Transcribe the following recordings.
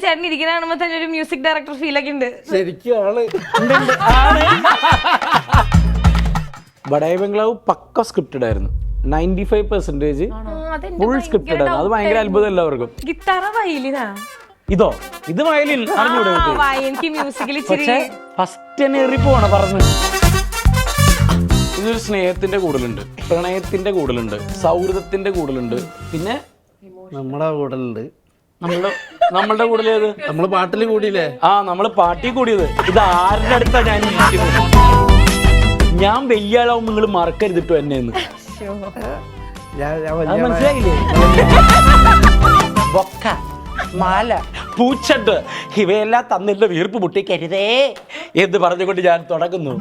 ചേട്ടൻ ഇരിക്കുന്ന കാണുമ്പോ തന്നെ ഒരു മ്യൂസിക് ഡയറക്ടർ ഫീൽ ഒക്കെ ഉണ്ട്. ശരിക്കും ആൾ. ബഡായി ബംഗ്ലാവ് പക്ക സ്ക്രിപ്റ്റഡ് ആയിരുന്നു. Ninety five percentage full scripted ആയിരുന്നു. അത് ഭയങ്കര അത്ഭുതം എല്ലാവർക്കും. ഗിത്താറ വയലിനാ? ഇതോ? ഇത് വയലിൻ അറിഞ്ഞൂടെ? എനിക്ക് മ്യൂസിക്കിൽ ഇച്ചിരി പക്ഷേ ഫസ്റ്റ് തന്നെ എറി പോണ പറഞ്ഞു ഇതൊരു സ്നേഹത്തിന്റെ കൂടലുണ്ട്. പ്രണയത്തിന്റെ കൂടലുണ്ട്. സൗഹൃദത്തിന്റെ കൂടലുണ്ട്. പിന്നെ നമ്മുടെ കൂടലുണ്ട്. നമ്മളുടെ നമ്മളുടെ കൂടുതലേത് നമ്മൾ പാട്ടിൽ കൂടിയില്ലേ? ആ നമ്മൾ പാട്ടിൽ കൂടിയത്. ഇത് ആരുടെ അടുത്താ ഞാൻ ഇരിക്കുന്നത്? ഞാൻ വലിയ ആളാവും നിങ്ങൾ മറക്കരുതിട്ടു എന്നെ എന്ന് ഞാൻ ഞാൻ അത് വലിയ മനസ്സിലായില്ലേ? ബൊക്ക മാല. പൂച്ചട്ട് ഇവയെല്ലാം തന്നിട്ട് വീർപ്പ് മുട്ടിക്കരുതേ എന്ന് പറഞ്ഞുകൊണ്ട് ഞാൻ തുടങ്ങുന്നു.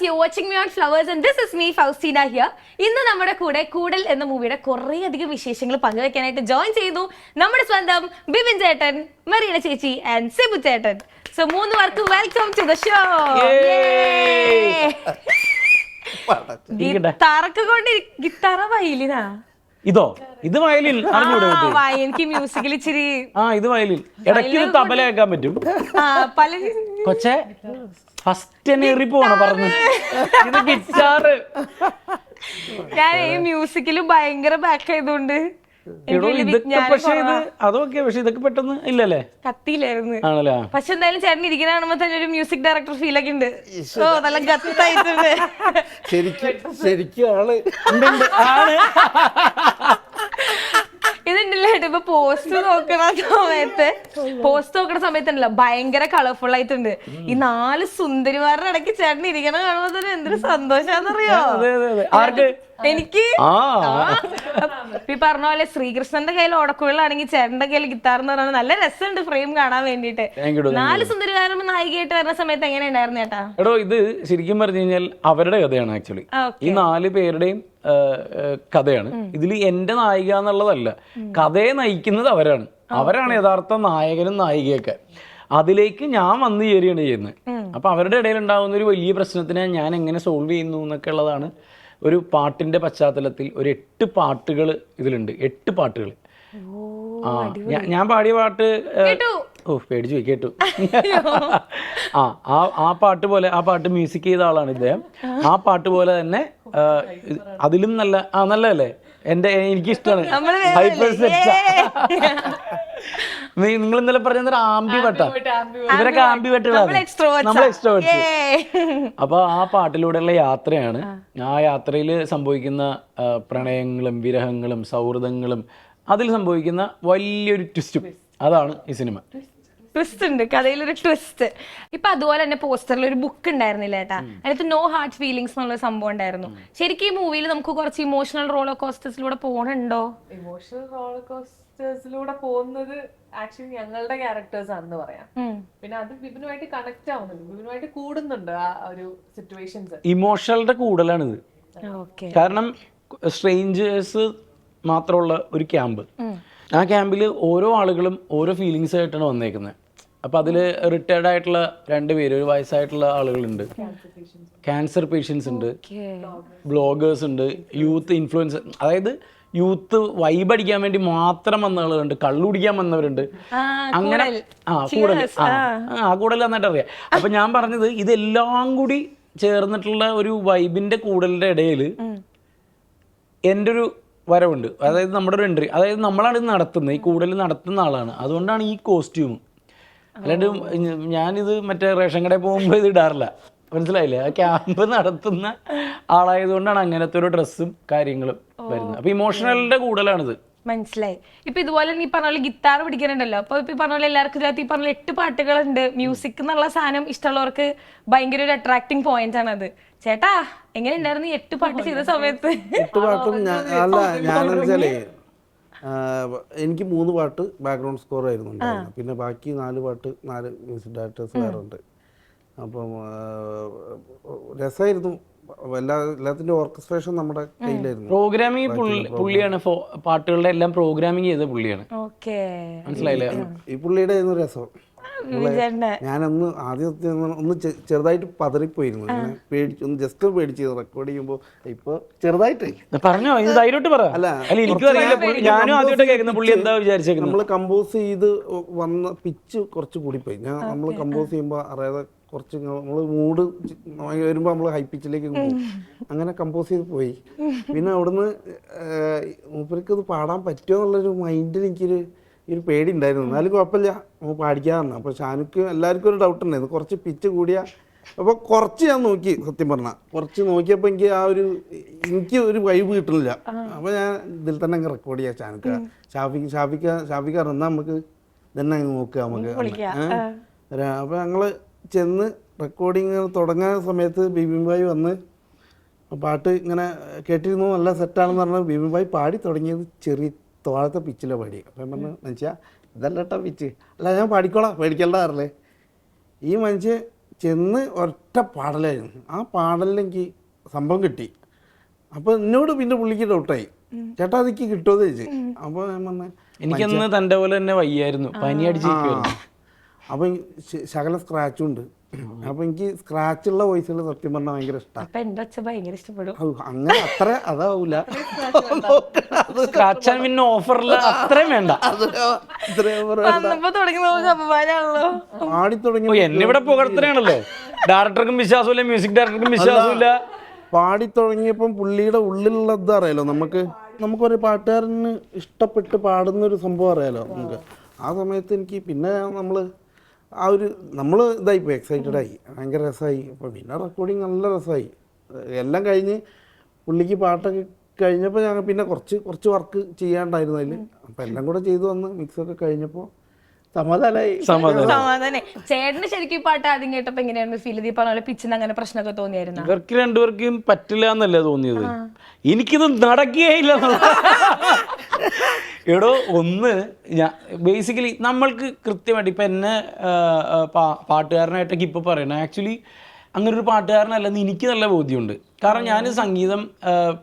Viewers you watching me on Flowers and this is me Fauseena here ഇന്ന് നമ്മുടെ കൂടെ കൂടൽ എന്ന മൂവിയുടെ കുറേ അധികം വിശേഷങ്ങൾ പങ്കുവെക്കാനായിട്ട് ജോയിൻ ചെയ്തു നമ്മുടെ സ്വന്തം ബിബിൻ ചേട്ടൻ മെറീന ചേച്ചി ആൻഡ് സിബു ചേട്ടൻ. സോ മൂന്ന് പേർക്ക് വെൽക്കം ടു ദ ഷോ. ഗിത്താറൊക്കെ കൊണ്ട് ഗിത്താറ വയലിനാ? ഇതോ? ഇത് വയലിൽ അറിഞ്ഞൂടെ ആ, എനിക്ക് മ്യൂസിക്കിൽ ഇച്ചിരി ആ ഇത് വയലിൽ. ഇടയ്ക്ക് തബല കേൾക്കാൻ പറ്റും. പല കൊച്ചെ ഫസ്റ്റ് തന്നെ എറി പോണ പറഞ്ഞു? ഇത് ഗിറ്റാറ് ഞാൻ ഈ മ്യൂസിക്കിലും ഭയങ്കര ബാക്ക് ആയതുകൊണ്ട് ഇതൊക്കെ പക്ഷെ ഇത് അതൊക്കെ പക്ഷെ ഇതൊക്കെ പെട്ടെന്ന് ഇല്ലല്ലേ? കത്തിയില്ലായിരുന്നു. ആണല്ലേ. പക്ഷെ എന്തായാലും ചേട്ടൻ ഇരിക്കുന്ന കാണുമ്പോ തന്നെ ഒരു മ്യൂസിക് ഡയറക്ടർ ഫീൽ ഒക്കെ ഉണ്ട്. ഓ നല്ല ഗത്തായിട്ടുണ്ട് ശരിക്കും ശരിക്കും ആൾ ഉണ്ട്, ഉണ്ട്. ആണ്. ഇതുണ്ടല്ലോ ഏട്ടാ, ഇപ്പൊ പോസ്റ്റ് നോക്കണ സമയത്ത്. പോസ്റ്റ് നോക്കണ സമയത്തുണ്ടല്ലോ ഭയങ്കര കളർഫുൾ ആയിട്ടുണ്ട്. ഈ നാല് സുന്ദരിമാരുടെ ഇടയ്ക്ക് ചേട്ടൻ ഇരിക്കണ കാണുമ്പോ തന്നെ എന്തൊരു സന്തോഷാന്നറിയോ? എനിക്ക്? ആ. ഈ പറഞ്ഞ പോലെ ശ്രീകൃഷ്ണന്റെ കയ്യിൽ ഓടക്കുഴലാണെങ്കിൽ ചേട്ടന്റെ കയ്യിൽ ഗിത്താർ എന്ന് പറഞ്ഞാൽ നല്ല രസമുണ്ട് ഫ്രെയിം കാണാൻ Thank you, you. നാല് സുന്ദരികാരം നായികയായിട്ട് വരുന്ന സമയത്ത് എങ്ങനെ ഉണ്ടായിരുന്നു ചേട്ടാ? എടോ ഇത് ശരിക്കും പറഞ്ഞു കഴിഞ്ഞാൽ അവരുടെ കഥയാണ് ആക്ച്വലി ആ, ഈ നാല് പേരുടെയും ആ, ആ, കഥയാണ്. ഇതിൽ എന്റെ നായിക എന്നുള്ളതല്ല കഥയെ നയിക്കുന്നത് അവരാണ്. അവരാണ് യഥാർത്ഥ നായകനും നായികയൊക്കെ. അതിലേക്ക് ഞാൻ വന്ന് ചേരുകയാണ് ചെയ്യുന്നത്. അപ്പൊ അവരുടെ ഇടയിൽ ഉണ്ടാകുന്ന ഒരു വലിയ പ്രശ്നത്തിനെ ഞാൻ എങ്ങനെ സോൾവ് ചെയ്യുന്നു എന്നൊക്കെ ഉള്ളതാണ് ഒരു പാട്ടിന്റെ പശ്ചാത്തലത്തിൽ ഒരു എട്ട് പാട്ടുകൾ ഇതിലുണ്ട്. എട്ട് പാട്ടുകൾ ആ ഞാൻ- പാടിയ പാട്ട് ഓ പേടിച്ചു പോയി കേട്ടു. ആ ആ ആ പാട്ട് പോലെ ആ പാട്ട് മ്യൂസിക് ചെയ്ത ആളാണ് ഇദ്ദേഹം. ആ പാട്ട് പോലെ തന്നെ അതിലും നല്ല ആ നല്ലതല്ലേ? എന്റെ എനിക്ക് ഹൈപ്പർ നിങ്ങൾ ഇന്നലെ പറഞ്ഞ ആംബി വട്ട ഇവരൊക്കെ ആംബി നമ്മൾ വട്ടുകളാണ് നമ്മൾ. എക്സ്ട്രോവേർട്സ്. അപ്പൊ ആ പാട്ടിലൂടെയുള്ള യാത്രയാണ് ആ. യാത്രയിൽ സംഭവിക്കുന്ന പ്രണയങ്ങളും വിരഹങ്ങളും സൗഹൃദങ്ങളും അതിൽ സംഭവിക്കുന്ന വലിയൊരു ട്വിസ്റ്റും അതാണ് ഈ സിനിമ. ട്വിസ്റ്റ് ഉണ്ട് കഥയിലൊരു ട്വിസ്റ്റ് ഇപ്പൊ അതുപോലെ തന്നെ പോസ്റ്ററിൽ ഒരു ബുക്ക് ഉണ്ടായിരുന്നില്ല ഏട്ടാ? അതിനകത്ത് നോ ഹാർട്ട് ഫീലിങ്സ് എന്നുള്ള സംഭവം ഉണ്ടായിരുന്നു. ശരിക്കും ഈ മൂവിയിൽ നമുക്ക് കുറച്ച് ഇമോഷണൽ റോളോ കോസ്റ്റേഴ്സിലൂടെ പോകണുണ്ടോ ഇമോഷണൽ റോളർകോസ്റ്റേഴ്സിലൂടെ പോകുന്നത് ആക്ച്വലി ഞങ്ങളുടെ ക്യാരക്ടേഴ്സ് ആണെന്ന് പറയാം. പിന്നെ അത് ബിബിനുമായിട്ട് കണക്ട് ആവുന്നുണ്ട്. ബിബിനുമായിട്ട് കൂടുന്നുണ്ട് ആ ഒരു സിറ്റുവേഷൻസ് ഇമോഷണലിന്റെ കൂടുതലാണിത്. ഓക്കെ കാരണം സ്ട്രേഞ്ചേഴ്സ് മാത്രമുള്ള ഒരു ക്യാമ്പ് ആ ക്യാമ്പിൽ ഓരോ ആളുകളും ഓരോ ഫീലിങ്സ് ആയിട്ടാണ് വന്നേക്കുന്നത് അപ്പോൾ അതിൽ റിട്ടയർഡ് ആയിട്ടുള്ള രണ്ട് പേര് ഒരു വയസ്സായിട്ടുള്ള ആളുകളുണ്ട്. ക്യാൻസർ പേഷ്യൻസ് ഉണ്ട്. ബ്ലോഗേഴ്സ് ഉണ്ട്. യൂത്ത് ഇൻഫ്ലുവൻസ് അതായത് യൂത്ത് വൈബ് അടിക്കാൻ വേണ്ടി മാത്രം വന്നവരുണ്ട് ആളുകളുണ്ട്. കള്ളു കുടിക്കാൻ വന്നവരുണ്ട്. അങ്ങനെ ആ കൂടുതൽ. ആ. കൂടുതൽ നന്നായിട്ട് അറിയാം. അപ്പൊ ഞാൻ പറഞ്ഞത് ഇതെല്ലാം കൂടി ചേർന്നിട്ടുള്ള ഒരു വൈബിന്റെ കൂടലിന്റെ ഇടയിൽ എന്റെ ഒരു വരവുണ്ട്. അതായത് നമ്മുടെ ഒരു എൻട്രി അതായത് നമ്മളാണ് ഇത് നടത്തുന്നത്. ഈ കൂടുതൽ നടത്തുന്ന ആളാണ്. അതുകൊണ്ടാണ് ഈ കോസ്റ്റ്യൂം അല്ലാണ്ട് ഞാനിത് മറ്റേ റേഷൻ കടയിൽ പോകുമ്പോൾ ഇത് ഇടാറില്ല. മനസ്സിലായില്ലേ? ആ ക്യാമ്പ് നടത്തുന്ന ആളായതുകൊണ്ടാണ് അങ്ങനത്തെ ഒരു ഡ്രസ്സും കാര്യങ്ങളും വരുന്നത്. അപ്പൊ ഇമോഷണലിന്റെ കൂടുതലാണിത് മനസ്സിലായി. ഇപ്പൊ ഇതുപോലെ നീ പറഞ്ഞ പോലെ ഗിത്താർ പിടിക്കാനുണ്ടല്ലോ അപ്പൊ ഇപ്പൊ പറഞ്ഞ പോലെ എല്ലാവർക്കും ഇതിനകത്ത് ഈ പറഞ്ഞ പോലെ എട്ട് പാട്ടുകളുണ്ട്. മ്യൂസിക് എന്നുള്ള സാധനം ഇഷ്ടമുള്ളവർക്ക് ഭയങ്കര ഒരു അട്രാക്ടിങ് പോയിന്റ് ആണ് അത് ചേട്ടാ എങ്ങനെ ഉണ്ടായിരുന്നു എട്ട് പാട്ട് ചെയ്ത സമയത്ത്? എട്ട് പാട്ടും ഞാൻ അല്ല എനിക്ക് മൂന്ന് പാട്ട് ബാക്ക്ഗ്രൗണ്ട് സ്കോർ ആയിരുന്നു ഉണ്ടായിരുന്നത്. പിന്നെ ബാക്കി നാല് പാട്ട് നാല് മ്യൂസിക് ഡയറക്ടേഴ്സ് വേറെ ഉണ്ട് അപ്പം രസമായിരുന്നു എല്ലാ എല്ലാത്തിന്റെ ഓർക്കസ്ട്രേഷൻ നമ്മുടെ കയ്യിലായിരുന്നു. പ്രോഗ്രാമിങ് പുള്ളിയാണ് പാട്ടുകളുടെ എല്ലാം പ്രോഗ്രാമിംഗ് ചെയ്ത പുള്ളിയാണ്. ഓക്കെ. മനസ്സിലായില്ലേ? ഈ പുള്ളിയുടെ രസം. ഞാനന്ന് ആദ്യത്തെ ഒന്ന് ചെറുതായിട്ട് പതറിപ്പോയിരുന്നു. പേടിച്ചു ഒന്ന് ജസ്റ്റ് പേടിച്ച് റെക്കോർഡ് ചെയ്യുമ്പോ ഇപ്പൊ ചെറുതായിട്ട്. പറഞ്ഞോ? ഇത് ധൈര്യമായിട്ട് പറ. അല്ല, എനിക്കും അറിയില്ല. പുള്ളി- ഞാനും ആദ്യമായിട്ട് കേൾക്കുന്ന പുള്ളി എന്താ വിചാരിച്ചേക്കുന്നത്? നമ്മൾ കമ്പോസ് ചെയ്ത് വന്ന പിച്ച് കുറച്ച് കൂടിപ്പോയി. ഞാൻ നമ്മൾ കമ്പോസ് ചെയ്യുമ്പോൾ അറിയാതെ കുറച്ച് നമ്മൾ മൂഡ് വരുമ്പോൾ നമ്മൾ ഹൈ പിച്ചിലേക്ക് പോകും. അങ്ങനെ കമ്പോസ് ചെയ്ത് പോയി. പിന്നെ അവിടുന്ന് മൂപ്പർക്ക് ഇത് പാടാൻ പറ്റുമോ എന്നുള്ളൊരു മൈൻഡിൽ എനിക്കൊരു ഈ ഒരു പേടി ഉണ്ടായിരുന്നു എന്നാലും കുഴപ്പമില്ല. നമുക്ക് പാടിക്കാറുണ്ട് അപ്പോൾ ഷാനുക്ക് എല്ലാവർക്കും ഒരു ഡൗട്ട് ഉണ്ടായിരുന്നു. കുറച്ച് പിച്ച് കൂടിയ അപ്പോൾ കുറച്ച് ഞാൻ നോക്കി സത്യം പറഞ്ഞാൽ കുറച്ച് നോക്കിയപ്പോൾ എനിക്ക് ആ ഒരു എനിക്ക് ഒരു വൈബ് കിട്ടുന്നില്ല. അപ്പോൾ ഞാൻ ഇതിൽ തന്നെ അങ്ങ് റെക്കോർഡ് ചെയ്യാം ഷാനുക്ക. ഷാഫിക്ക് ഷാഫിക്ക ഷാഫിക്ക എന്നാൽ നമുക്ക് തന്നെ അങ്ങ് നോക്കുക നമുക്ക്. അപ്പോൾ ഞങ്ങൾ ചെന്ന് റെക്കോർഡിങ് തുടങ്ങുന്ന സമയത്ത് ബിബിൻഭായി വന്ന് പാട്ട് ഇങ്ങനെ കേട്ടിരുന്നു. നല്ല സെറ്റാണെന്ന് പറഞ്ഞാൽ ബിബിൻഭായി പാടി തുടങ്ങിയത് ചെറിയ തോളത്തെ പിച്ചിലെ പാടി. അപ്പം ഞാൻ പറഞ്ഞു മനുഷ്യ ഇതല്ല കേട്ടോ പിച്ച്. അല്ല ഞാൻ പാടിക്കോളാം പേടിക്കണ്ട പറഞ്ഞേ ഈ മനുഷ്യൻ ചെന്ന് ഒറ്റ പാടലായിരുന്നു. ആ പാടലിലെനിക്ക് സംഭവം കിട്ടി. അപ്പോൾ എന്നോട് പിന്നെ പുള്ളിക്ക് ഡൗട്ടായി ചേട്ടാ അതെനിക്ക് കിട്ടുമോ എന്ന് ചോദിച്ചു. അപ്പോൾ ഞാൻ പറഞ്ഞു എനിക്കന്ന് തന്റെ പോലെ തന്നെ വയ്യായിരുന്നു. പനി അടിച്ചിരിക്കുവായിരുന്നു. അപ്പം ശകല സ്ക്രാച്ചും ഉണ്ട്. അപ്പം എനിക്ക് സ്ക്രാച്ച് ഉള്ള വോയിസുകൾ സത്യം പറഞ്ഞാൽ ഭയങ്കര ഇഷ്ടമാണ് അപ്പൊ എന്റെ ഒച്ച ഭയങ്കര ഇഷ്ടപ്പെടും. അങ്ങനെ അത്ര അതാവൂല. സ്ക്രാച്ച് ആൻഡ് വിൻ ഓഫറിൽ അത്രയും വേണ്ട. വന്നപ്പോ തുടങ്ങി നമുക്ക് അപമാനാണല്ലോ ആടി ഓ തുടങ്ങി എന്നെ ഇവിടെ പുകഴ്ത്തണയാണല്ലോ ഡയറക്ടർക്കും വിശ്വാസമില്ല മ്യൂസിക് ഡയറക്ടർക്കും വിശ്വാസമില്ല പാടി തുടങ്ങിയപ്പം പുള്ളിയുടെ ഉള്ളിലുള്ള ഇത് അറിയാലോ. നമുക്ക് നമുക്കൊരു പാട്ടുകാരന് ഇഷ്ടപ്പെട്ട് പാടുന്ന ഒരു സംഭവം അറിയാലോ. നമുക്ക് ആ സമയത്ത് എനിക്ക് പിന്നെ നമ്മൾ ആ ഒരു നമ്മൾ ഇതായിപ്പോയി എക്സൈറ്റഡ് ആയി. ഭയങ്കര രസമായി അപ്പോൾ പിന്നെ റെക്കോർഡിങ് നല്ല രസമായി എല്ലാം കഴിഞ്ഞ് പുള്ളിക്ക് പാട്ടൊക്കെ കഴിഞ്ഞപ്പോൾ ഞങ്ങൾ പിന്നെ കുറച്ച് കുറച്ച് വർക്ക് ചെയ്യാണ്ടായിരുന്നു അതിൽ അപ്പോൾ എല്ലാം കൂടെ ചെയ്തു വന്ന് മിക്സൊക്കെ കഴിഞ്ഞപ്പോൾ സമാധാനമായി സമാധാനം സമാധാനെ ചേട്ടന് ശരിക്കും ഈ പാട്ട് ആദ്യം കേട്ടപ്പോ എങ്ങനെയായിരുന്നു ഫീൽ ചെയ്ത് ഈ പറഞ്ഞ പോലെ പിച്ചിന് അങ്ങനെ പ്രശ്നമൊക്കെ തോന്നിയായിരുന്നു? ഇവർക്ക് രണ്ടുപേർക്കും പറ്റില്ല എന്നല്ലേ തോന്നിയത്. എനിക്കിത് നടക്കുകയില്ല എടോ ഒന്ന് ഞാൻ ബേസിക്കലി നമ്മൾക്ക് കൃത്യമായിട്ട് ഇപ്പം എന്നെ പാട്ടുകാരനായിട്ടൊക്കെ ഇപ്പോൾ പറയണം. ആക്ച്വലി അങ്ങനെ ഒരു പാട്ടുകാരനല്ലെന്ന് എനിക്ക് നല്ല ബോധ്യമുണ്ട്. കാരണം ഞാൻ സംഗീതം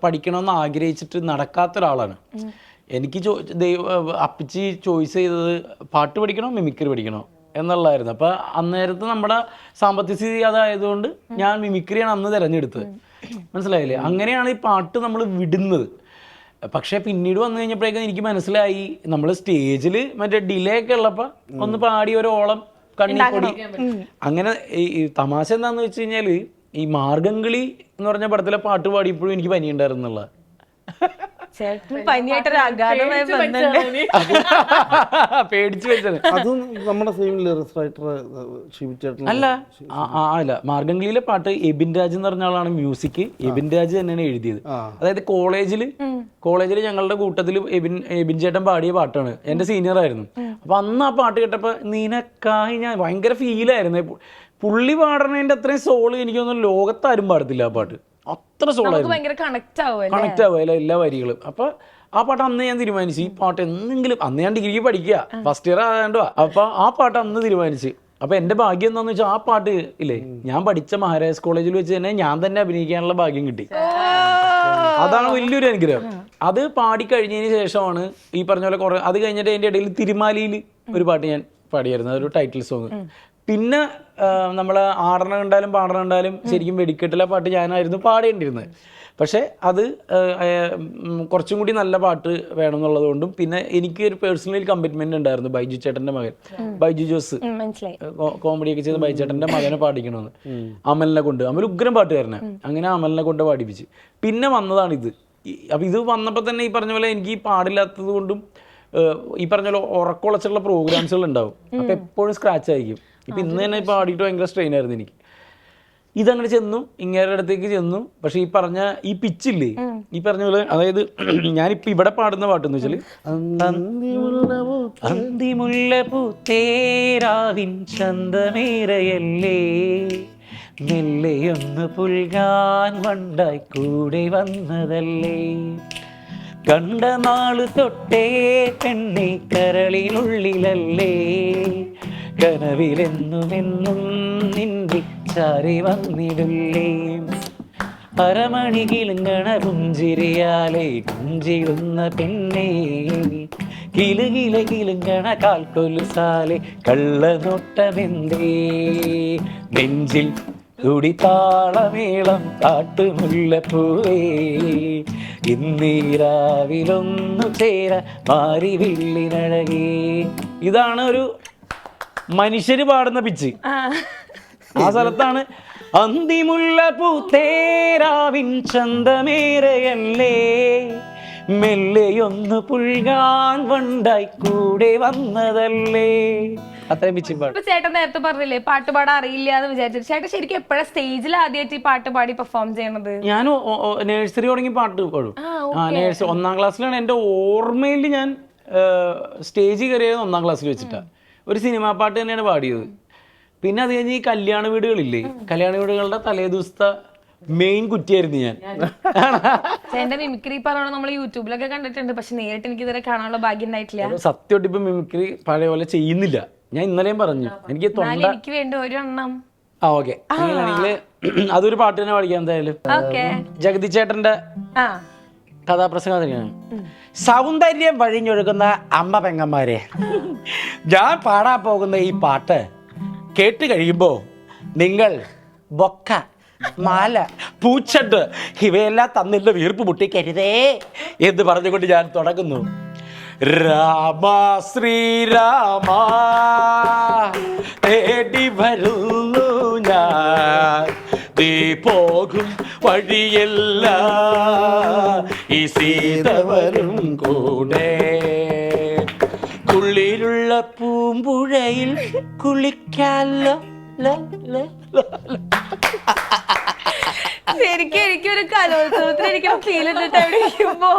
പഠിക്കണമെന്ന് ആഗ്രഹിച്ചിട്ട് നടക്കാത്ത ഒരാളാണ് എനിക്ക് ചോ ദൈവ അപ്പിച്ച് ചോയ്സ് ചെയ്തത് പാട്ട് പഠിക്കണോ മിമിക്രി പഠിക്കണോ എന്നുള്ളതായിരുന്നു. അപ്പം അന്നേരത്ത് നമ്മുടെ സാമ്പത്തിക സ്ഥിതി അതായതുകൊണ്ട് ഞാൻ മിമിക്രിയാണ് അന്ന് തിരഞ്ഞെടുത്തത്. മനസ്സിലായില്ലേ? അങ്ങനെയാണ് ഈ പാട്ട് നമ്മൾ വിടുന്നത്. പക്ഷേ പിന്നീട് വന്നു കഴിഞ്ഞപ്പോഴേക്കും എനിക്ക് മനസ്സിലായി നമ്മൾ സ്റ്റേജിൽ മറ്റേ ഡിലേ ഒക്കെ ഉള്ളപ്പോൾ ഒന്ന് പാടി ഒരു ഓളം കണ്ണിപ്പൊടി അങ്ങനെ ഈ തമാശ എന്താന്ന് വെച്ച് കഴിഞ്ഞാൽ ഈ മാർഗംകളി എന്ന് പറഞ്ഞ പടത്തിലെ പാട്ട് പാടിയപ്പോഴും എനിക്ക് പനിയുണ്ടായിരുന്നുള്ള ചേട്ടന് പനിയായിട്ടൊരു അഗാധമായ ബന്ധമുണ്ട് പേടിച്ചു വെച്ചത്. അതും നമ്മുടെ സെയിം ലിറിക്സ് റൈറ്റർ ഷിബിച്ചേട്ടൻ അല്ല ആ- അല്ല. മാർഗംകളിയിലെ പാട്ട് എബിൻ രാജ് എന്ന് പറഞ്ഞ ആളാണ് മ്യൂസിക്. എബിൻ രാജ് തന്നെയാണ് എഴുതിയത്. അതായത് കോളേജിൽ കോളേജിൽ ഞങ്ങളുടെ കൂട്ടത്തിൽ എബിൻ എബിൻ ചേട്ടൻ പാടിയ പാട്ടാണ്. എന്റെ സീനിയർ ആയിരുന്നു. അപ്പൊ അന്ന് ആ പാട്ട് കേട്ടപ്പോ നിനക്കായി ഞാൻ ഭയങ്കര ഫീലായിരുന്നു പുള്ളി പാടണേന്റെ അത്രയും സോൾ എനിക്ക് തോന്നുന്നു ലോകത്താരും പാടത്തില്ല ആ പാട്ട്. അത്ര നമുക്ക് സോളായിരുന്നു കണക്ട് ആവുമല്ലേ? എല്ലാ വരികളും. അപ്പൊ ആ പാട്ട് അന്ന് ഞാൻ തീരുമാനിച്ചു. ഈ പാട്ട് എന്തെങ്കിലും അന്ന് ഞാൻ ഡിഗ്രിക്ക് പഠിക്കുക. ഫസ്റ്റ് ഇയർ ആയതുകൊണ്ടോ. അപ്പൊ ആ പാട്ട് അന്ന് തീരുമാനിച്ചു. അപ്പൊ എന്റെ ഭാഗ്യം എന്താന്ന് വെച്ചാൽ ആ പാട്ട് ഇല്ലേ? ഞാൻ പഠിച്ച മഹാരാജ് കോളേജിൽ വെച്ച് തന്നെ ഞാൻ തന്നെ അഭിനയിക്കാനുള്ള ഭാഗ്യം കിട്ടി. അതാണ് വലിയൊരു അനുഗ്രഹം. അത് പാടിക്കഴിഞ്ഞതിന് ശേഷമാണ് ഈ പറഞ്ഞ പോലെ കുറെ അത് കഴിഞ്ഞിട്ട് എന്റെ ഇടയിൽ തിരുമാലിയിൽ ഒരു പാട്ട് ഞാൻ പാടിയായിരുന്നു. അതൊരു ടൈറ്റിൽ സോങ് പിന്നെ ആ, നമ്മളെ ആടണ കണ്ടാലും പാടണ കണ്ടാലും ശരിക്കും വെടിക്കെട്ടിലെ പാട്ട് ഞാനായിരുന്നു പാടേണ്ടിയിരുന്നത് പക്ഷേ അത് കുറച്ചും കൂടി നല്ല പാട്ട് വേണം എന്നുള്ളത് പിന്നെ എനിക്ക് ഒരു പേഴ്സണൽ കമ്മിറ്റ്മെന്റ് ഉണ്ടായിരുന്നു ബൈജു ചേട്ടന്റെ മകൻ ബൈജു ജോസ്. കോമഡി ഒക്കെ ചെയ്ത് ബൈച്ചേട്ടന്റെ മകനെ പാടിക്കണമെന്ന്. അമലിനെ കൊണ്ട് അമൽ ഉഗ്രം പാട്ടുകാരനെ അങ്ങനെ അമലിനെ കൊണ്ട് പാടിപ്പിച്ച്. പിന്നെ വന്നതാണ് ഇത് അപ്പൊ ഇത് വന്നപ്പോൾ തന്നെ ഈ പറഞ്ഞ പോലെ എനിക്ക് ഈ പാടില്ലാത്തത് കൊണ്ടും ഈ പറഞ്ഞ പോലെ ഉറക്കുളച്ചുള്ള പ്രോഗ്രാംസുകൾ ഉണ്ടാവും. അപ്പൊ എപ്പോഴും സ്ക്രാച്ച് ആയിരിക്കും. ഇപ്പൊ ഇന്ന് തന്നെ ഇപ്പോൾ ആടിയിട്ട് ഭയങ്കര സ്ട്രെയിൻ ആയിരുന്നു എനിക്ക്. ഇതങ്ങനെ ചെന്നു ഇങ്ങേരുടെ അടുത്തേക്ക് ചെന്നു. പക്ഷെ ഈ പറഞ്ഞ ഈ പിച്ചില്ലേ ഈ പറഞ്ഞ പോലെ അതായത് ഞാനിപ്പോ ഇവിടെ പാടുന്ന പാട്ട് പാട്ടെന്ന് വെച്ചാൽ അന്തിമുള്ള പൂത്തേരാവിൻ ചന്തമേറയല്ലേ മെല്ലെയൊന്ന് പുൽകാൻ വണ്ടായി കൂടെ വന്നതല്ലേ. കണ്ട നാൾ തൊട്ടേ പെണ്ണി കരളിനുള്ളിലല്ലേ കനവിലെന്നുമെന്നും നിന്റെ ചാരി വന്നിടില്ലേ? അരമണി കിളുങ്ങണ പുഞ്ചിരിയാലെ കുഞ്ചിടുന്ന പെണ്ണേ. കിലു കില കിലുങ്ങണ കാൽക്കൊലുസാലെ കള്ളനോട്ടമെന്തേ? നെഞ്ചിൽ തുടി താളമേളം കാട്ടുമുല്ലപ്പൂവേ ഇന്നീരാവിലൊന്നു ചേര മാറി വില്ലിനഴകേ ഇതാണ് ഒരു മനുഷ്യര് പാടുന്ന പിച്ച്. ആ. സ്ഥലത്താണ് അന്തിമുള്ള പൂത്തേരാവിൻ ചന്തമേറയല്ലേ? മെല്ലെയൊന്ന് പുൽകാൻ വണ്ടായി കൂടെ വന്നതല്ലേ? അത്രയും പിച്ചിൻ പാട്ട് ചേട്ടൻ നേരത്തെ പറഞ്ഞില്ലേ പാട്ട് പാടാൻ അറിയില്ല എന്ന് വിചാരിച്ചു ചേട്ടൻ ശരിക്കും എപ്പോഴാ സ്റ്റേജിൽ ആദ്യമായിട്ട് ഈ പാട്ട് പാടി പെർഫോം ചെയ്യണത്? ഞാൻ നേഴ്സറി തുടങ്ങി പാട്ട് പാടും. ആ, ആ നേഴ്സറി ഒന്നാം ക്ലാസ്സിലാണ് എന്റെ ഓർമ്മയിൽ ഞാൻ സ്റ്റേജിൽ കയറിയത് ഒന്നാം ക്ലാസ്സിൽ വെച്ചിട്ടാണ് ഒരു സിനിമാ പാട്ട് തന്നെയാണ് പാടിയത്. പിന്നെ അത് കഴിഞ്ഞ് ഈ കല്യാണ വീടുകളില്ലേ കല്യാണ വീടുകളുടെ തലേ ദിവസത്തെ മെയിൻ കുറ്റിയായിരുന്നു ഞാൻ. എന്റെ മിമിക്രി പറഞ്ഞ നമ്മൾ യൂട്യൂബിലൊക്കെ കണ്ടിട്ടുണ്ട്. പക്ഷെ നേരിട്ട് എനിക്ക് ഇതുവരെ കാണാനുള്ള ഭാഗ്യം ഉണ്ടായിട്ടില്ല. സത്യമായിട്ട് ഇപ്പൊ മിമിക്രി പഴയ പോലെ ചെയ്യുന്നില്ല. ഞാൻ ഇന്നലെയും പറഞ്ഞു. എനിക്ക് തൊണ്ട എനിക്ക് വേണ്ട ഒരു എണ്ണം. ആ ഓക്കെ. അങ്ങനെയാണെങ്കിൽ അതൊരു പാട്ട് തന്നെ പഠിക്കാം എന്തായാലും. ജഗതി ചേട്ടന്റെ കഥാപ്രസംഗം തന്നെയാണ് സൗന്ദര്യം വഴിഞ്ഞൊഴുകുന്ന അമ്മ പെങ്ങന്മാരെ. ഞാൻ പാടാൻ പോകുന്ന ഈ പാട്ട് കേട്ട് കഴിയുമ്പോൾ നിങ്ങൾ ബൊക്ക മാല പൂച്ചണ്ട് ഇവയെല്ലാം തന്നില്ല വീർപ്പ് മുട്ടിക്കരുതേ എന്ന് പറഞ്ഞുകൊണ്ട് ഞാൻ തുടങ്ങുന്നു. രാമ ശ്രീരാമ തേടി വരുന്നു ഞാൻ. നീ പോകും വഴിയല്ല. ഈ സീതവരും കൂടെ. കുള്ളിലുള്ള പൂമ്പുഴയിൽ കുളിക്കാലോ? ശരിക്കും എനിക്കൊരു കലോത്സവത്തിൽ എനിക്ക് ഫീൽ ഉണ്ട് അവിടെ ഇരിക്കുമ്പോ.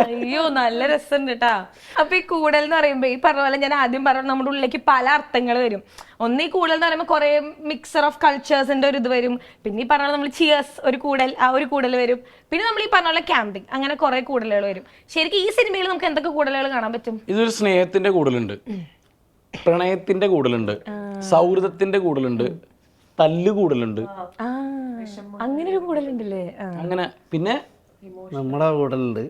അയ്യോ നല്ല രസമുണ്ട് കേട്ടാ അപ്പൊ ഈ കൂടൽ എന്ന് പറയുമ്പോ ഈ പറഞ്ഞ പോലെ ഞാൻ ആദ്യം പറഞ്ഞു നമ്മുടെ ഉള്ളിലേക്ക് പല അർത്ഥങ്ങൾ വരും. ഒന്ന് ഈ കൂടൽ എന്ന് പറയുമ്പോൾ കുറെ മിക്സർ ഓഫ് കൾച്ചേഴ്സിന്റെ ഒരു ഇത് വരും. പിന്നെ ഈ പറഞ്ഞ നമ്മൾ ചിയേഴ്സ് ഒരു കൂടൽ ആ ഒരു കൂടൽ വരും. പിന്നെ നമ്മൾ ഈ പറഞ്ഞ പോലെ ക്യാമ്പിംഗ് അങ്ങനെ കുറെ കൂടലുകൾ വരും. ശരിക്കും ഈ സിനിമയിൽ നമുക്ക് എന്തൊക്കെ കൂടലുകൾ കാണാൻ പറ്റും? ഇതൊരു സ്നേഹത്തിന്റെ കൂടലുണ്ട്. പ്രണയത്തിന്റെ കൂടുതലുണ്ട് സൗഹൃദത്തിന്റെ കൂടുതലുണ്ട് തല്ല് കൂടുതലുണ്ട് ആ അങ്ങനെ ഒരു കൂടലുണ്ടല്ലേ? അങ്ങനെ പിന്നെ? നമ്മുടെ കൂടലുണ്ട്.